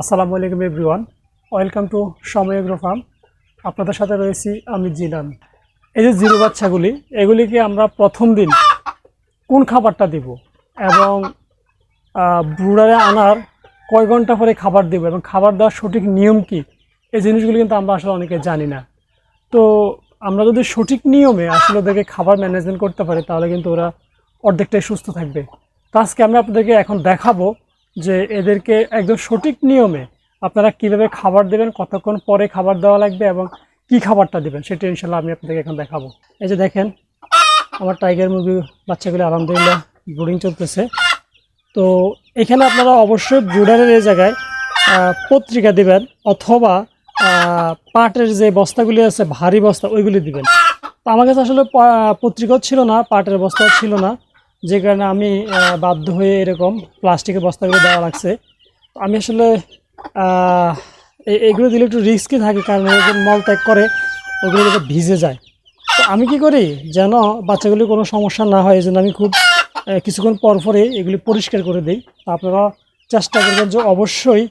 আসসালামু আলাইকুম everyone. Welcome to Somoy agro farm. আপনাদের সাথে রয়েছি আমি জিনান। এই যে জিরো বাচ্চাগুলি, এগুলিকে আমরা প্রথম দিন কোন খাবারটা দিব এবং ব্রুডারে আনার কয় ঘণ্টা পরে খাবার দেব এবং খাবার দেওয়ার সঠিক নিয়ম কি? এই জিনিসগুলি কিন্তু আমরা আসলে অনেকে জানি না। তো আমরা যদি সঠিক নিয়মে আসলে ওদেরকে খাবার ম্যানেজমেন্ট করতে পারি, তাহলে কিন্তু ওরা অর্ধেকটাই সুস্থ থাকবে। তো আজকে আমরা আপনাদেরকে এখন দেখাবো যে এদেরকে একদম সঠিক নিয়মে আপনারা কীভাবে খাবার দেবেন, কতক্ষণ পরে খাবার দেওয়া লাগবে এবং কি খাবারটা দেবেন, সেটা ইনশাল্লাহ আমি আপনাদেরকে এখন দেখাবো। এই যে দেখেন, আমার টাইগার মুরগি বাচ্চাগুলি আলহামদুলিল্লাহ ব্রুডিং চলতেছে। তো এখানে আপনারা অবশ্যই ব্রুডারের এই জায়গায় পত্রিকা দিবেন অথবা পাটের যে বস্তাগুলি আছে, ভারী বস্তা, ওইগুলি দিবেন। তো আমার কাছে আসলে পত্রিকাও ছিল না, পাটের বস্তাও ছিল না। যে কারণে আমি বাধ্য হয়ে এরকম প্লাস্টিকের বস্তাগুলো দেওয়া লাগছে। আমি আসলে এগুলো দিলে একটু রিস্কই থাকে কারণ যখন মল ত্যাগ করে, ওগুলো যাতে ভিজে যায়। তো আমি কি করি? যেন বাচ্চাগুলি কোনো সমস্যা না হয় এই জন্য আমি খুব কিছুক্ষণ পর পরে এগুলি পরিষ্কার করে দিই। আপনারা চেষ্টা করবেন যে অবশ্যই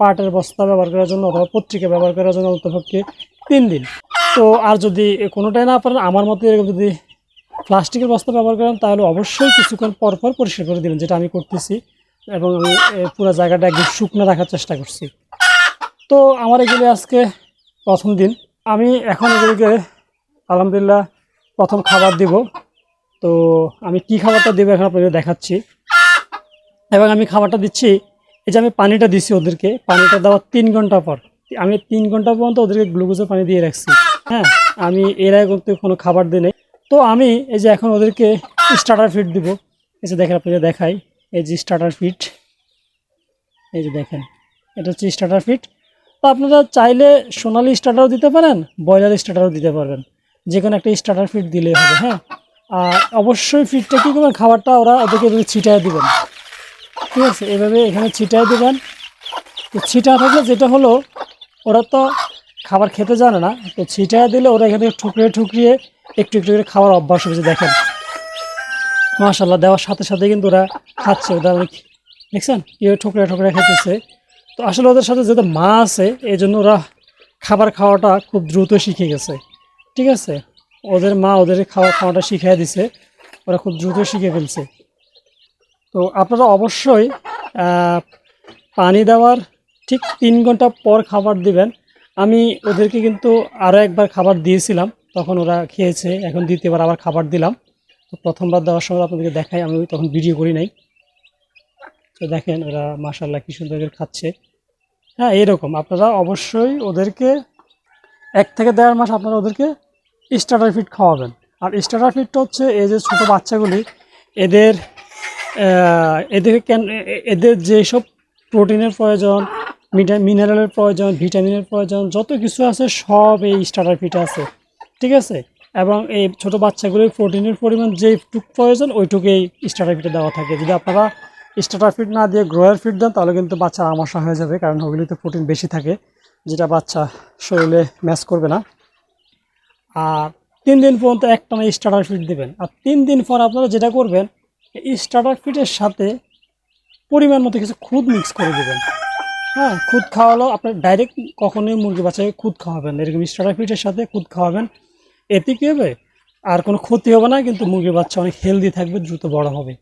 পাটের বস্তা ব্যবহার করার জন্য অথবা পত্রিকা ব্যবহার করার জন্য অন্তপক্ষে তিন দিন। তো আর যদি কোনোটাই না পারেন, আমার মতো এরকম যদি প্লাস্টিকের বস্তা ব্যবহার করেন, তাহলে অবশ্যই কিছুক্ষণ পর পর পরিষ্কার করে দেবেন যেটা আমি করতেছি। এবং আমি পুরো জায়গাটা একদম শুকনো রাখার চেষ্টা করছি। তো আমার এগুলি আজকে প্রথম দিন। আমি এখন এগুলিকে, আলহামদুলিল্লাহ, প্রথম খাবার দিব। তো আমি কি খাবারটা দেবো এখন আপনাদের দেখাচ্ছি। এবং আমি খাবারটা দিচ্ছি, এই যে আমি পানিটা দিচ্ছি ওদেরকে, পানিটা দেওয়ার তিন ঘণ্টা পর। আমি তিন ঘণ্টা পর্যন্ত ওদেরকে গ্লুকোজের পানি দিয়ে রাখছি। হ্যাঁ আমি এর আগে কোনো খাবার দিই নাই। তো আমি এই যে এখন ওদেরকে স্টার্টার ফিট দিব। এই যে দেখেন আপনাদের দেখাই। এই যে স্টার্টার ফিট এই যে দেখেন, এটা হচ্ছে স্টার্টার ফিট তো আপনারা চাইলে সোনালি স্টার্টারও দিতে পারেন, ব্রয়লার স্টার্টারও দিতে পারবেন। যে কোনো একটা স্টার্টার ফিট দিলেই হবে হ্যাঁ? আর অবশ্যই ফিটটা কী করবেন? খাবারটা ওরা ওদেরকে এভাবে ছিটায় দেবেন। ঠিক আছে? এভাবে এখানে ছিটায় দেবেন। তো ছিটা থাকলে যেটা হলো, ওরা তো খাবার খেতে জানে না, তো ছিটায় দিলে ওরা এখানে ঠুকরিয়ে ঠুকরিয়ে একটু একটু করে খাওয়ার অভ্যাস হয়েছে, দেখেন। মাশাল্লাহ দেওয়ার সাথে সাথে কিন্তু ওরা খাচ্ছে অনেক দেখছেন? কীভাবে ঠুকরে ঠুকরে খেতেছে। তো আসলে ওদের সাথে যেহেতু মা আছে এই জন্য ওরা খাবার খাওয়াটা খুব দ্রুত শিখে গেছে। ঠিক আছে? ওদের মা ওদের খাবার খাওয়াটা শিখিয়ে দিছে, ওরা খুব দ্রুত শিখে ফেলছে। তো আপনারা অবশ্যই পানি দেওয়ার ঠিক তিন ঘণ্টা পর খাবার দিবেন। আমি ওদেরকে কিন্তু আরও একবার খাবার দিয়েছিলাম, তখন ওরা খেয়েছে, এখন দ্বিতীয়বার আবার খাবার দিলাম। তো প্রথমবার দেওয়ার সময় আপনাদেরকে দেখাই, আমি তখন ভিডিও করি নাই। তো দেখেন ওরা মাসাল্লাহ কি সুন্দর খাচ্ছে। হ্যাঁ এরকম। আপনারা অবশ্যই ওদেরকে এক থেকে দেড় মাস আপনারা ওদেরকে স্টার্টার ফিড খাওয়াবেন। আর স্টার্টার ফিডটা হচ্ছে এই যে ছোটো বাচ্চাগুলি, এদের এদের কেন এদের যেসব প্রোটিনের প্রয়োজন মিনারেলের প্রয়োজন, ভিটামিনের প্রয়োজন, যত কিছু আছে সব এই স্টার্টার ফিটে আছে, ঠিক আছে? এবং এই ছোট বাচ্চাগুলির প্রোটিনের পরিমাণ যেটুক প্রয়োজন, ওইটুকুই স্টার্টার ফিটে দেওয়া থাকে। যদি আপনারা স্টার্টার ফিট না দিয়ে গ্রোয়ার ফিট দেন, তাহলে কিন্তু বাচ্চা আমাশা হয়ে যাবে, কারণ ওগুলিতে প্রোটিন বেশি থাকে, যেটা বাচ্চা শরীরে ম্যাচ করবে না। আর তিন দিন পর্যন্ত একটানা স্টার্টার ফিট দেবেন। আর তিন দিন পর আপনারা যেটা করবেন, এই স্টার্টার ফিটের সাথে পরিমাণ মতো কিছু খুদ মিক্স করে দেবেন। হ্যাঁ খুদ খাওয়ালো। আপনার ডাইরেক্ট কখনোই মুরগি বাচ্চাকে খুদ খাওয়াবেন এরকম স্টার্টার ফিটের সাথে খুদ খাওয়াবেন। এতে কী হবে? আর কোনো ক্ষতি হবে না, কিন্তু মুরগির বাচ্চা অনেক হেলদি থাকবে, দ্রুত বড় হবে।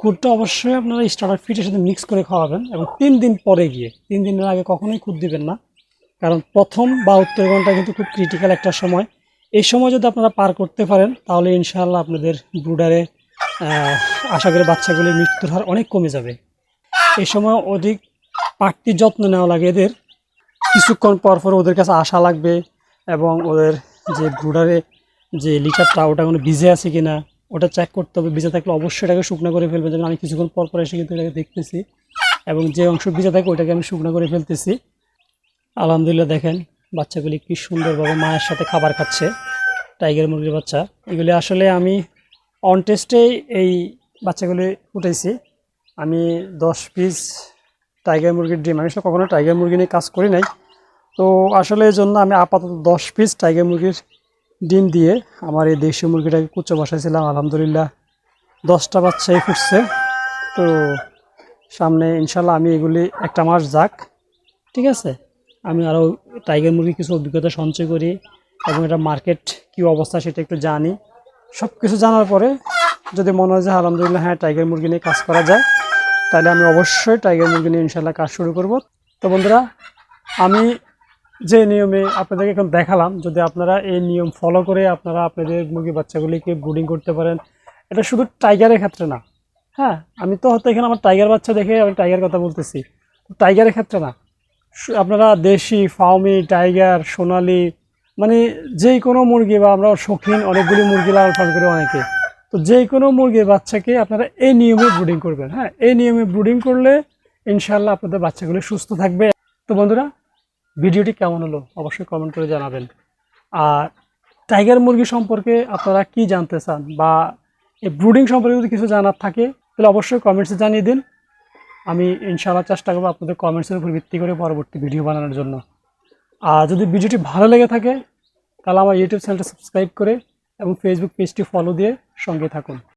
খুদটা অবশ্যই আপনারা স্টার্টার ফিটের সাথে মিক্স করে খাওয়াবেন এবং তিন দিন পরে গিয়ে, তিন দিনের আগে কখনোই খুদ দিবেন না। কারণ প্রথম বাহাত্তর ঘণ্টা কিন্তু খুব ক্রিটিক্যাল একটা সময়। এই সময় যদি আপনারা পার করতে পারেন, তাহলে ইনশাআল্লাহ আপনাদের ব্রুডারে আশা করি বাচ্চাগুলির মৃত্যুর হার অনেক কমে যাবে। এই সময় অধিক পাটতি যত্ন নেওয়া লাগে এদের। কিছুক্ষণ পর পর ওদের কাছে আসা লাগবে এবং ওদের যে ব্রুডারে যে লিটারটা, ওটা কোনো ভিজে আছে কি না ওটা চেক করতে হবে। ভিজে থাকলে অবশ্যই এটাকে শুকনো করে ফেলবে যেমন আমি কিছুক্ষণ পর পর এসে কিন্তু এটাকে দেখতেছি এবং যে অংশ ভিজে থাকে ওটাকে আমি শুকনো করে ফেলতেছি। আলহামদুলিল্লাহ দেখেন, বাচ্চাগুলি কি সুন্দরভাবে মায়ের সাথে খাবার খাচ্ছে, টাইগার মুরগির বাচ্চা। এগুলি আসলে আমি অন টেস্টেই এই বাচ্চাগুলি উঠেছি আমি দশ পিস টাইগার মুরগির ডিম। আমি আসলে কখনো টাইগার মুরগি নিয়ে কাজ করি নাই। তো আসলে এই জন্য আমি আপাতত দশ পিস টাইগার মুরগির ডিম দিয়ে আমার এই দেশীয় মুরগিটাকে কুচো বসাইছিলাম। আলহামদুলিল্লাহ দশটা বাচ্চাই ফুটছে। তো সামনে ইনশাল্লাহ আমি এগুলি একটা মাস যাক। ঠিক আছে? আমি আরও টাইগার মুরগি কিছু অভিজ্ঞতা সঞ্চয় করি এবং এটা মার্কেট কী অবস্থা সেটা একটু জানি। সব কিছু জানার পরে যদি মনে হয় যে আলহামদুলিল্লাহ হ্যাঁ টাইগার মুরগি নিয়ে কাজ করা যায় তাহলে আমি অবশ্যই টাইগার মুরগি নিয়ে ইনশাল্লাহ কাজ শুরু করব। তো বন্ধুরা, আমি যে নিয়মে আপনাদেরকে এখন দেখালাম, যদি আপনারা এই নিয়ম ফলো করে আপনারা আপনাদের মুরগি বাচ্চাগুলিকে ব্রুডিং করতে পারেন, এটা শুধু টাইগারের ক্ষেত্রে না। হ্যাঁ আমি তো হয়তো এখানে আমার টাইগার বাচ্চা দেখে আমি টাইগার কথা বলতেছি। টাইগারের ক্ষেত্রে না। আপনারা দেশি ফাউমি টাইগার সোনালি মানে যেই কোনো মুরগি বা আমরা শৌখিন অনেকগুলি মুরগি লালন পালন করি অনেকে। তো যে কোনো মুরগির বাচ্চাকে আপনারা এই নিয়মে ব্রুডিং করবেন হ্যাঁ? এই নিয়মে ব্রুডিং করলে ইনশাল্লাহ আপনাদের বাচ্চাগুলো সুস্থ থাকবে। তো বন্ধুরা, ভিডিওটি কেমন হলো অবশ্যই কমেন্ট করে জানাবেন। আর টাইগার মুরগি সম্পর্কে আপনারা কি জানতে চান বা এই ব্রুডিং সম্পর্কে যদি কিছু জানার থাকে, তাহলে অবশ্যই কমেন্টসে জানিয়ে দিন। আমি ইনশাআল্লাহ চেষ্টা করব আপনাদের কমেন্টসের উপর ভিত্তি করে পরবর্তী ভিডিও বানানোর জন্য। আর যদি ভিডিওটি ভালো লেগে থাকে, তাহলে আমার ইউটিউব চ্যানেলটা সাবস্ক্রাইব করে এবং ফেসবুক পেজটি ফলো দিয়ে সঙ্গে থাকুন।